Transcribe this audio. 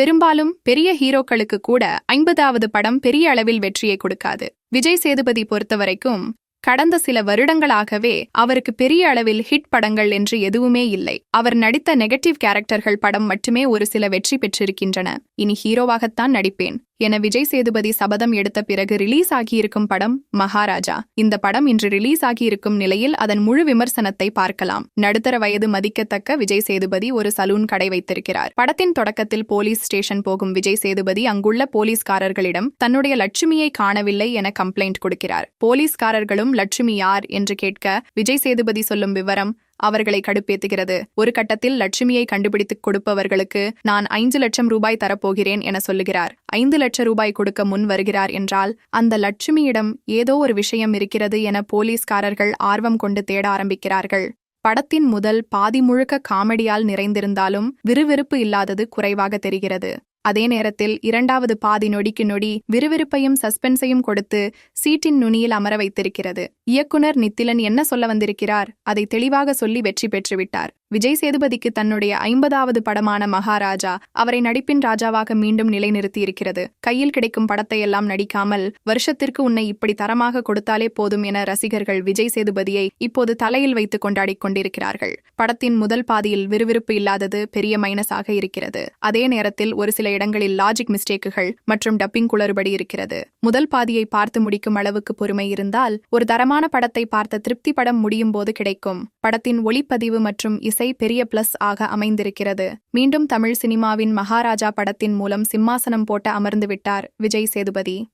பெரும்பாலும் பெரிய ஹீரோக்களுக்கு கூட ஐம்பதாவது படம் பெரிய அளவில் வெற்றியை கொடுக்காது. விஜய் சேதுபதி பொறுத்தவரைக்கும் கடந்த சில வருடங்களாகவே அவருக்கு பெரிய அளவில் ஹிட் படங்கள் என்று எதுவுமே இல்லை. அவர் நடித்த நெகட்டிவ் கேரக்டர்கள் படம் மட்டுமே ஒரு சில வெற்றி பெற்றிருக்கின்றன. இனி ஹீரோவாகத்தான் நடிப்பேன். என விஜய் சேதுபதி சபதம் எடுத்த பிறகு ரிலீஸ் ஆகியிருக்கும் படம் மகாராஜா. இந்த படம் இன்று ரிலீஸ் ஆகியிருக்கும் நிலையில் அதன் முழு விமர்சனத்தை பார்க்கலாம். நடுத்தர வயது மதிக்கத்தக்க விஜய் சேதுபதி ஒரு சலூன் கடை வைத்திருக்கிறார். படத்தின் தொடக்கத்தில் போலீஸ் ஸ்டேஷன் போகும் விஜய் சேதுபதி அங்குள்ள போலீஸ்காரர்களிடம் தன்னுடைய லட்சுமியை காணவில்லை என கம்ப்ளைண்ட் கொடுக்கிறார். போலீஸ்காரர்களும் லட்சுமி யார்? என்று கேட்க விஜய் சேதுபதி சொல்லும் விவரம் அவர்களை கடுப்பேத்துகிறது. ஒரு கட்டத்தில் லட்சுமியை கண்டுபிடித்துக் கொடுப்பவர்களுக்கு நான் ஐந்து லட்சம் ரூபாய் தரப்போகிறேன் என சொல்லுகிறார். ஐந்து லட்சம் ரூபாய் கொடுக்க முன் வருகிறார் என்றால் அந்த லட்சுமியிடம் ஏதோ ஒரு விஷயம் இருக்கிறது என போலீஸ்காரர்கள் ஆர்வம் கொண்டு தேட ஆரம்பிக்கிறார்கள். படத்தின் முதல் பாதி முழுக்க காமெடியால் நிறைந்திருந்தாலும் விறுவிறுப்பு இல்லாதது குறைவாக தெரிகிறது. அதே நேரத்தில் இரண்டாவது பாதி நொடிக்கு நொடி விறுவிறுப்பையும் சஸ்பென்ஸையும் கொடுத்து சீட்டின் நுனியில் அமர வைத்திருக்கிறது. இயக்குனர் நித்திலன் என்ன சொல்ல வந்திருக்கிறார்? அதை தெளிவாக சொல்லி வெற்றி பெற்றுவிட்டார். விஜய் சேதுபதிக்கு தன்னுடைய ஐம்பதாவது படமான மகாராஜா அவரை நடிப்பின் ராஜாவாக மீண்டும் நிலைநிறுத்தியிருக்கிறது. கையில் கிடைக்கும் படத்தை எல்லாம் நடிக்காமல் வருஷத்திற்கு உன்னை இப்படி தரமாக கொடுத்தாலே போதும் என ரசிகர்கள் விஜய் சேதுபதியை இப்போது தலையில் வைத்து கொண்டாடி கொண்டிருக்கிறார்கள். படத்தின் முதல் பாதியில் விறுவிறுப்பு இல்லாதது பெரிய மைனஸாக இருக்கிறது. அதே நேரத்தில் ஒரு சில இடங்களில் லாஜிக் மிஸ்டேக்குகள் மற்றும் டப்பிங் குளறுபடி இருக்கிறது. முதல் பாதியை பார்த்து முடிக்கும் அளவுக்கு பொறுமை இருந்தால் ஒரு தரமான படத்தை பார்த்த திருப்தி படம் முடியும் போது கிடைக்கும். படத்தின் ஒளிப்பதிவு மற்றும் இசை பெரிய பிளஸ் ஆக அமைந்திருக்கிறது. மீண்டும் தமிழ் சினிமாவின் மகாராஜா படத்தின் மூலம் சிம்மாசனம் போட்ட அமர்ந்து விட்டார் விஜய் சேதுபதி.